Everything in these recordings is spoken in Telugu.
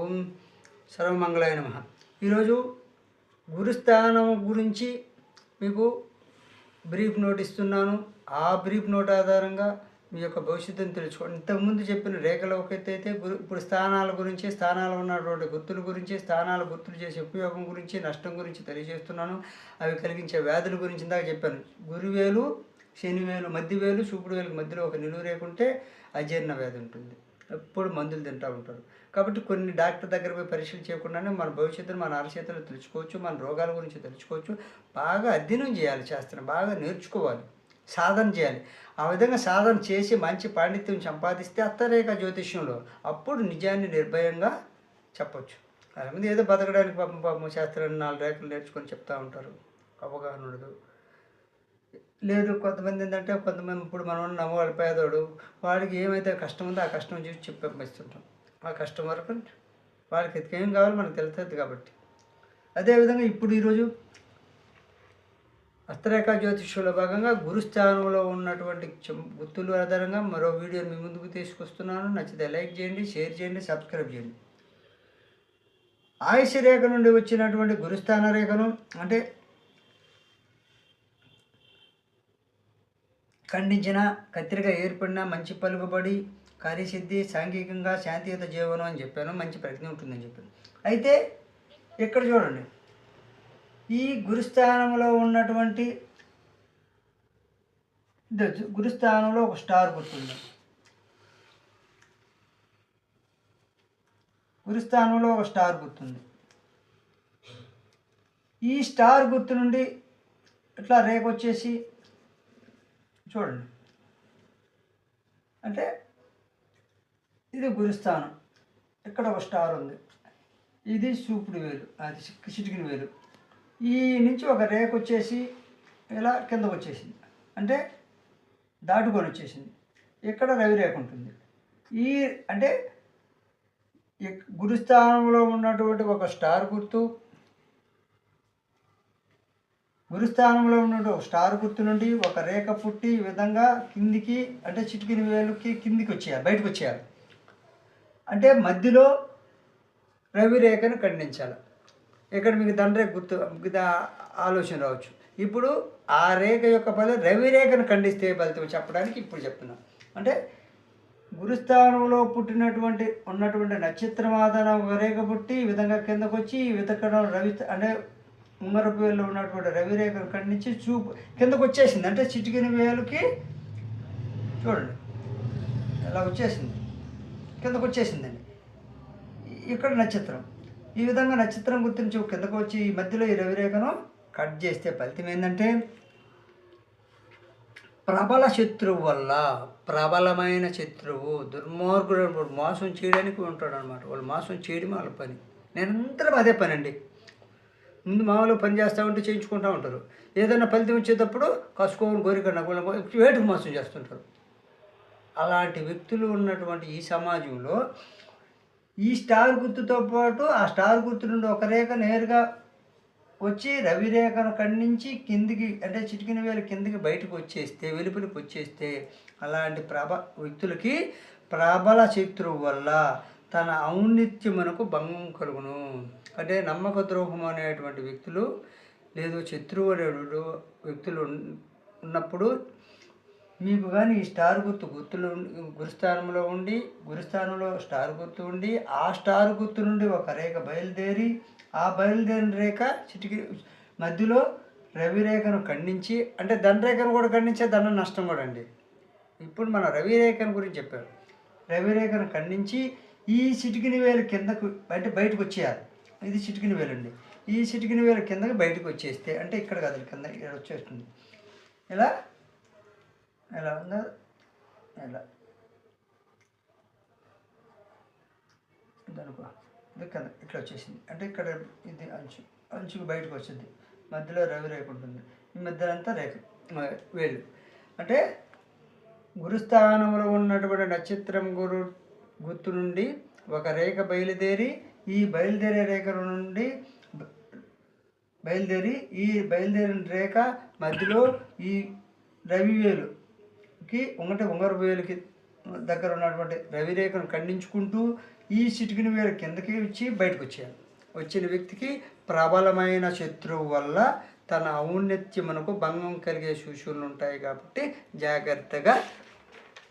ఓం సర్వమంగళాయ నమ. ఈరోజు గురుస్థానం గురించి మీకు బ్రీఫ్ నోట్ ఇస్తున్నాను. ఆ బ్రీఫ్ నోట్ ఆధారంగా మీ యొక్క భవిష్యత్తును తెలుసుకోండి. ఇంతకుముందు చెప్పిన రేఖల ఒకటైతే గురు ఇప్పుడు స్థానాల గురించి స్థానాలు ఉన్నటువంటి గుర్తుల గురించి స్థానాల గుర్తులు చేసే ఉపయోగం గురించి నష్టం గురించి తెలియజేస్తున్నాను. అవి కలిగించే వ్యాధుల గురించి ఇందాక చెప్పాను. గురువేలు శనివేలు మధ్యవేలు చూపుడు వేలకు మధ్యలో ఒక నిలువు రేఖ ఉంటే అజీర్ణ వ్యాధి ఉంటుంది. ఎప్పుడు మందులు తింటూ ఉంటారు. కాబట్టి కొన్ని డాక్టర్ దగ్గర పోయి పరీక్షలు చేయకుండానే మన భవిష్యత్తును మన అరచేతులు తెలుసుకోవచ్చు మన రోగాల గురించి తెలుసుకోవచ్చు. బాగా అధ్యయనం చేయాలి శాస్త్రం బాగా నేర్చుకోవాలి. సాధన చేయాలి. ఆ విధంగా సాధన చేసి మంచి పాండిత్యం సంపాదిస్తే అత్తరేఖ జ్యోతిష్యంలో అప్పుడు నిజాన్ని నిర్భయంగా చెప్పొచ్చు. చాలామంది ఏదో బతకడానికి పాపం పాపం శాస్త్రాన్ని నాలుగు రేఖలు నేర్చుకొని చెప్తూ ఉంటారు. అవగాహన ఉండదు. లేదు కొంతమంది ఏంటంటే కొంతమంది ఇప్పుడు మనం ఉన్న పేదోడు వాడికి ఏమైతే కష్టం ఉందో ఆ కష్టం చూసి చెప్పేస్తుంటాం ఆ కష్టం వరకు వాడికి ఏం కావాలో మనకు తెలుస్తుంది కాబట్టి. అదేవిధంగా ఇప్పుడు ఈరోజు హస్తరేఖ జ్యోతిష్యంలో భాగంగా గురుస్థానంలో ఉన్నటువంటి గుర్తులు గుర్తుల ఆధారంగా మరో వీడియో మీ ముందుకు తీసుకొస్తున్నాను. నచ్చితే లైక్ చేయండి షేర్ చేయండి సబ్స్క్రైబ్ చేయండి. ఆయుష్ రేఖ నుండి వచ్చినటువంటి గురుస్థాన రేఖను అంటే ఖండించిన కత్తిరిగా ఏర్పడిన మంచి పలుకుబడి కార్యసిద్ధి సాంఘికంగా శాంతియుత జీవనం అని చెప్పాను. మంచి ప్రజ్ఞ ఉంటుందని చెప్పాను. అయితే ఇక్కడ చూడండి. ఈ గురుస్థానంలో ఉన్నటువంటి గురుస్థానంలో ఒక స్టార్ గుర్తుంది. గురుస్థానంలో ఒక స్టార్ గుర్తుంది. ఈ స్టార్ గుర్తు నుండి ఇట్లా రేఖ వచ్చేసి చూడండి. అంటే ఇది గురుస్థానం. ఇక్కడ ఒక స్టార్ ఉంది. ఇది చూపుడు వేలు. అది చిక్- చిటికిన వేలు. ఈ నుంచి ఒక రేఖ వచ్చేసి ఇలా కిందకు వచ్చేసింది. అంటే దాటుకొని వచ్చేసింది. ఇక్కడ రవి రేఖ ఉంటుంది. ఈ అంటే గురుస్థానంలో ఉన్నటువంటి ఒక స్టార్ గుర్తు గురుస్థానంలో ఉన్నటువంటి స్టార్ గుర్తు నుండి ఒక రేఖ పుట్టి ఈ విధంగా కిందికి అంటే చిటికిన వేలుకి కిందికి వచ్చేయాలి బయటకు వచ్చేయాలి. అంటే మధ్యలో రవి రేఖను ఖండించాలి. ఇక్కడ మీకు దండ్రేఖ గుర్తు ఆలోచన రావచ్చు. ఇప్పుడు ఆ రేఖ యొక్క ఫలం రవి రేఖను ఖండిస్తే ఫలితం చెప్పడానికి ఇప్పుడు చెప్తున్నాం. అంటే గురుస్థానంలో పుట్టినటువంటి ఉన్నటువంటి నక్షత్రం ఆధారం ఒక రేఖ పుట్టి ఈ విధంగా కిందకు వచ్చి ఈ విధంగా రవి అంటే ఉంగరపు ఉన్నటువంటి రవి రేఖను ఖండించి చూపు కిందకు వచ్చేసింది. అంటే చిటికిన వేలుకి చూడండి. ఇలా వచ్చేసింది. కిందకు వచ్చేసిందండి. ఇక్కడ నక్షత్రం. ఈ విధంగా నక్షత్రం గుర్తించి కిందకు వచ్చి ఈ మధ్యలో ఈ రవిరేఖను కట్ చేస్తే ఫలితం ఏంటంటే ప్రబల శత్రువు వల్ల ప్రబలమైన శత్రువు దుర్మార్గుడు మోసం చేయడానికి ఉంటాడు అనమాట వాళ్ళు మోసం చేయడమే వాళ్ళ పని. నిరంతరం అదే పని అండి ముందు మామూలుగా పని చేస్తూ ఉంటే చేయించుకుంటూ ఉంటారు. ఏదైనా ఫలితం వచ్చేటప్పుడు కసుకోని కోరిక వేటుకు మోసం చేస్తుంటారు. అలాంటి వ్యక్తులు ఉన్నటువంటి ఈ సమాజంలో ఈ స్టార్ గుర్తుతో పాటు ఆ స్టార్ గుర్తు నుండి ఒక రేఖ నేరుగా వచ్చి రవి రేఖను ఖండించి కిందికి అంటే చిటికిన వేలు కిందికి బయటకు వచ్చేస్తే వెలుపలికి వచ్చేస్తే అలాంటి ప్రభ వ్యక్తులకి ప్రబల శత్రువు వల్ల తన ఔన్నిత్యమునకు భంగం కలుగును. అంటే నమ్మక ద్రోహం అనేటువంటి వ్యక్తులు లేదు శత్రువు అనేటువంటి వ్యక్తులు ఉన్నప్పుడు మీకు కానీ ఈ స్టార్ గుర్తు గుర్తులు గురుస్థానంలో ఉండి గురుస్థానంలో స్టార్ గుర్తు ఉండి ఆ స్టార్ గుర్తు నుండి ఒక రేఖ బయలుదేరి ఆ బయలుదేరిన రేఖ చిటికి మధ్యలో రవి రేఖను ఖండించి అంటే ధనరేఖను కూడా ఖండించే ధన నష్టం కూడా అండి. ఇప్పుడు మన రవి రేఖను గురించి చెప్పారు. రవి రేఖను ఖండించి ఈ చిటికిని వేలు కిందకు బయట బయటకు వచ్చేయాలి. ఇది చిటికిన వేలండి. ఈ చిటికిన వేల కిందకి బయటకు వచ్చేస్తే అంటే ఇక్కడ కాదు కింద ఇక్కడ వచ్చేస్తుంది. ఇలా ఎలా ఉందో? ఎలా? ఇదనుకో ఇది కింద ఇట్లా వచ్చేసింది. అంటే ఇక్కడ ఇది అంచు అంచుకు బయటకు వచ్చింది మధ్యలో రవి రేఖ ఉంటుంది. ఈ మధ్యలో అంతా రేఖ వేలు. అంటే గురుస్థానంలో ఉన్నటువంటి నక్షత్రం గురు గుర్తు నుండి ఒక రేఖ బయలుదేరి ఈ బయలుదేరే రేఖ నుండి బయలుదేరి ఈ బయలుదేరిన రేఖ మధ్యలో ఈ రవి వేలుకి ఉంగరపు వేలుకి దగ్గర ఉన్నటువంటి రవి రేఖను ఖండించుకుంటూ ఈ చిటికిన వేలు కిందకి వచ్చి బయటకు వచ్చేయాలి వచ్చిన వ్యక్తికి ప్రబలమైన శత్రువు వల్ల తన ఔన్నత్యమునకు భంగం కలిగే సూచనలు ఉంటాయి కాబట్టి జాగ్రత్తగా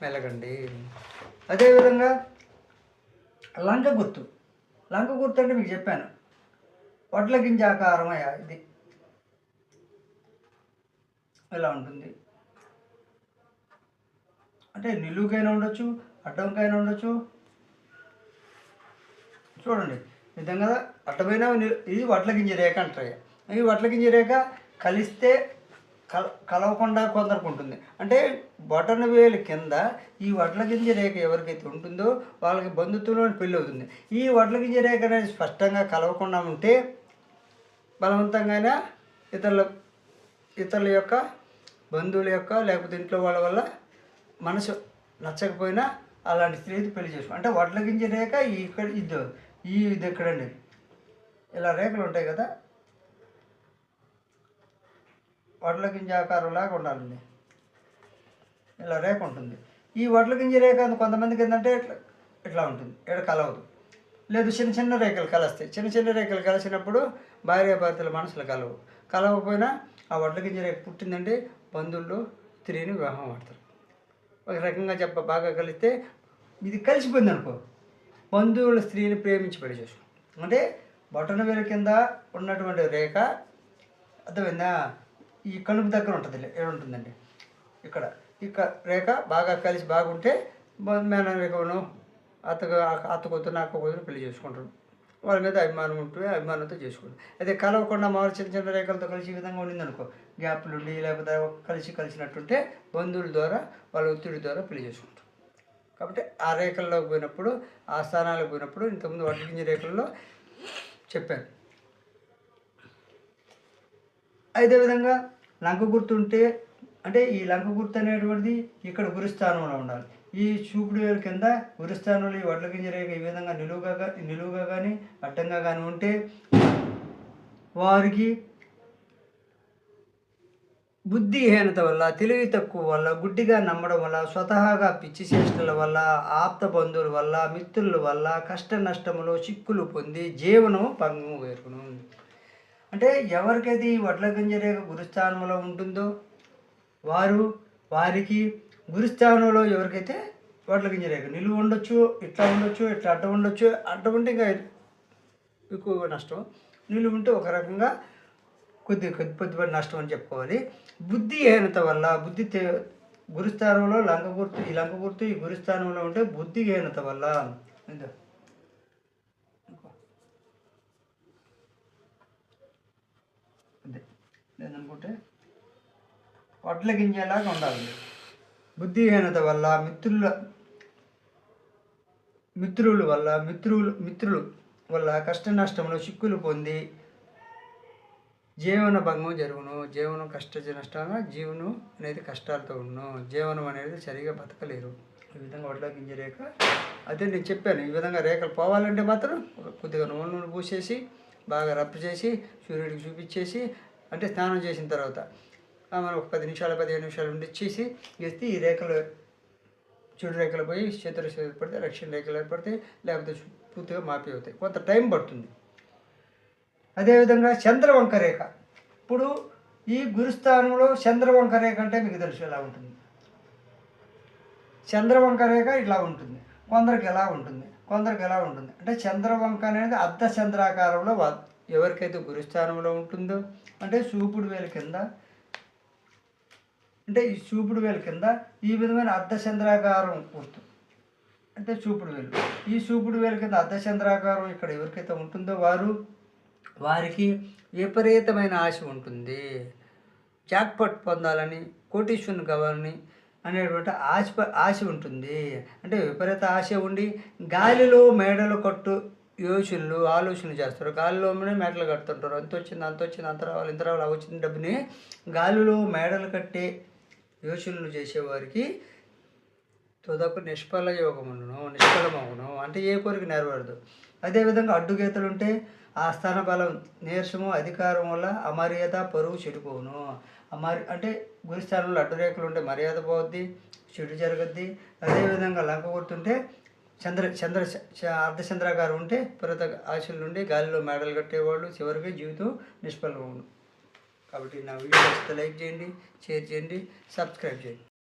మెలగండి. అదేవిధంగా లంక గుర్తు లంక గుర్తు అంటే మీకు చెప్పాను. వడ్ల గింజ ఆకారం ఇది. ఇలా ఉంటుంది? అంటే నిలువుకైనా ఉండొచ్చు అడ్డంకైనా ఉండొచ్చు. చూడండి నిజం కదా అడ్డమైన ఇది వడ్ల గింజ రేఖ అంటారు ఈ వడ్ల గింజ రేఖ కలిస్తే కల కలవకుండా కొందరికి ఉంటుంది అంటే బొటన వేలు కింద ఈ వడ్ల గింజ రేఖ ఎవరికైతే ఉంటుందో వాళ్ళకి బంధుత్వంలో పెళ్ళి అవుతుంది ఈ వడ్ల గింజ రేఖ అనేది స్పష్టంగా కలవకుండా ఉంటే బలవంతంగానే ఇతరుల ఇతరుల యొక్క బంధువుల యొక్క లేకపోతే ఇంట్లో వాళ్ళ వల్ల మనసు నచ్చకపోయినా అలాంటి స్త్రీకి పెళ్ళి చేసుకో అంటే వడ్ల గింజ రేఖ ఈ ఇక్కడ ఇది ఈ ఇది ఎక్కడండి? ఇలా రేఖలు ఉంటాయి కదా వడ్ల గింజ ఆకారంలాగా ఉండాలండి. ఇలా రేఖ ఉంటుంది. ఈ వడ్ల గింజ రేఖ కొంతమందికి ఏంటంటే ఇట్లా ఇట్లా ఉంటుంది. ఇక్కడ కలవదు. లేదు చిన్న చిన్న రేఖలు కలుస్తాయి. చిన్న చిన్న రేఖలు కలిసినప్పుడు భార్యాభర్తల మనసులు కలవు. కలవకపోయినా ఆ వడ్ల గింజ రేఖ పుట్టిందంటే బంధువులు స్త్రీని వివాహం ఆడతారు ఒక రకంగా చెప్ప బాగా కలిస్తే ఇది కలిసిపోయింది అనుకో బంధువుల స్త్రీని ప్రేమించి పెళ్ళి చేసుకో అంటే బొటన వేలు కింద ఉన్నటువంటి రేఖ అర్థమైందా? ఈ కనుపు దగ్గర ఉంటుంది ఏడు ఉంటుందండి? ఇక్కడ. ఇక రేఖ బాగా కలిసి బాగుంటే మేనరేఖను అత్తగా అత్త కూతురు అక్క కూతురు పెళ్ళి చేసుకుంటారు. వాళ్ళ మీద అభిమానం ఉంటే అభిమానంతో చేసుకుంటారు. అదే కలవకుండా మామూలు చిన్న చిన్న రేఖలతో కలిసి ఈ విధంగా ఉండిందనుకో గ్యాప్లు ఉండి లేకపోతే కలిసి కలిసినట్టుంటే బంధువుల ద్వారా వాళ్ళ ఒత్తిడి ద్వారా పెళ్ళి చేసుకుంటారు. కాబట్టి ఆ రేఖల్లోకి పోయినప్పుడు ఆ స్థానాలకు పోయినప్పుడు ఇంతకుముందు వడ్డించే రేఖల్లో చెప్పాను. అదేవిధంగా లంక గుర్తు ఉంటే అంటే ఈ లంక గుర్తు అనేటువంటిది ఇక్కడ గురుస్థానంలో ఉండాలి. ఈ చూపుడు వేలు కింద గురుస్థానంలో ఈ వడ్ల గింజ రేఖ ఈ విధంగా నిలువుగా నిలువుగా కానీ అడ్డంగా కానీ ఉంటే వారికి బుద్ధిహీనత వల్ల తెలివి తక్కువ వల్ల గుడ్డిగా నమ్మడం వల్ల స్వతహాగా పిచ్చి చేష్టల వల్ల ఆప్త బంధువుల వల్ల మిత్రుల వల్ల కష్ట నష్టములో చిక్కులు పొంది జీవనం భంగం వేరుకును అంటే ఎవరికైతే ఈ వడ్ల గంజరేఖ గురుస్థానంలో ఉంటుందో వారు వారికి గురుస్థానంలో ఎవరికైతే వడ్ల గింజ నిలువ ఉండొచ్చు ఇట్లా ఉండొచ్చు ఇట్లా అడ్డ ఉండొచ్చు అడ్డ ఉంటే ఇంకా ఎక్కువ నష్టం. నిలువ ఉంటే ఒక రకంగా కొద్ది కొద్ది కొద్దిపడి నష్టం అని చెప్పుకోవాలి. బుద్ధిహీనత వల్ల బుద్ధి గురుస్థానంలో లంక గుర్తు ఈ లంక గుర్తు ఈ గురుస్థానంలో ఉంటే బుద్ధిహీనత వల్ల ఇదో. అదే లేదనుకుంటే వడ్ల గింజలాగా ఉండాలి. బుద్ధిహీనత వల్ల మిత్రుల మిత్రుల వల్ల మిత్రులు మిత్రులు వల్ల కష్ట నష్టంలో చిక్కులు పొంది జీవన భంగం జరుగును. జీవనం కష్ట నష్టంగా జీవనం అనేది కష్టాలతో ఉన్ను జీవనం అనేది సరిగా బతకలేరు. ఈ విధంగా వడ్ల గింజ రేఖ అదే నేను చెప్పాను. ఈ విధంగా రేఖలు పోవాలంటే మాత్రం కొద్దిగా నూనె నూనె పూసేసి బాగా రప్పు చేసి సూర్యుడికి చూపించేసి అంటే స్నానం చేసిన తర్వాత మనం ఒక పది నిమిషాలు పదిహేను నిమిషాలు ఉండిచ్చేసి వేస్తే ఈ రేఖలు చెడు రేఖలు పోయి చతురస్సు ఏర్పడితే రక్షణ రేఖలు ఏర్పడితే లేకపోతే పూర్తిగా మాపి అవుతాయి. కొంత టైం పడుతుంది. అదేవిధంగా చంద్రవంక రేఖ. ఇప్పుడు ఈ గురుస్థానంలో చంద్రవంక రేఖ అంటే మీకు తెలుసు ఎలా ఉంటుంది. చంద్రవంక రేఖ ఇలా ఉంటుంది. కొందరికి ఎలా ఉంటుంది. కొందరికి ఎలా ఉంటుంది. అంటే చంద్రవంక అనేది అర్ధ చంద్రాకారంలో ఎవరికైతే గురుస్థానంలో ఉంటుందో అంటే చూపుడు వేల కింద అంటే ఈ చూపుడు వేలు కింద ఈ విధమైన అర్ధ చంద్రాకారం గుర్తు అంటే చూపుడు వేలు. ఈ చూపుడు వేలు కింద అర్ధచంద్రాకారం ఇక్కడ ఎవరికైతే ఉంటుందో వారు వారికి విపరీతమైన ఆశ ఉంటుంది. జాక్పట్ పొందాలని కోటీశ్వరుని కావాలని అనేటువంటి ఆశ ఆశ ఉంటుంది. అంటే విపరీత ఆశ ఉండి గాలిలో మేడలు కట్టు యోచనలు ఆలోచనలు చేస్తారు. గాలిలోనే మేడలు కడుతుంటారు. అంత వచ్చింది అంత వచ్చింది అంత రావాలి ఇంత రావాలి వచ్చిన డబ్బుని గాలిలో మేడలు కట్టే యోచనలు చేసేవారికి తుదకు నిష్ఫల యోగమును నిష్ఫలమగును. అంటే ఏ కోరిక నెరవేరదు. అదేవిధంగా అడ్డుగీతలు ఉంటే ఆ స్థాన బలం నీరసము అధికారం వల్ల అమర్యాద పరువు చెడిపోవును. అమర్ అంటే గురి స్థానంలో అడ్డురేఖలు ఉంటే మర్యాద పోద్ది చెడు జరగద్ది. అదేవిధంగా లంక గుర్తుంటే చంద్ర చంద్ర చ- అర్ధచంద్ర గారు ఉంటే పర్వత ఆశలు నుండి గాలిలో మేడలు కట్టేవాళ్ళు చివరికి జీవితం నిష్ఫలమవును. కాబట్టి నా వీడియో లైక్ చేయండి షేర్ చేయండి సబ్స్క్రైబ్ చేయండి.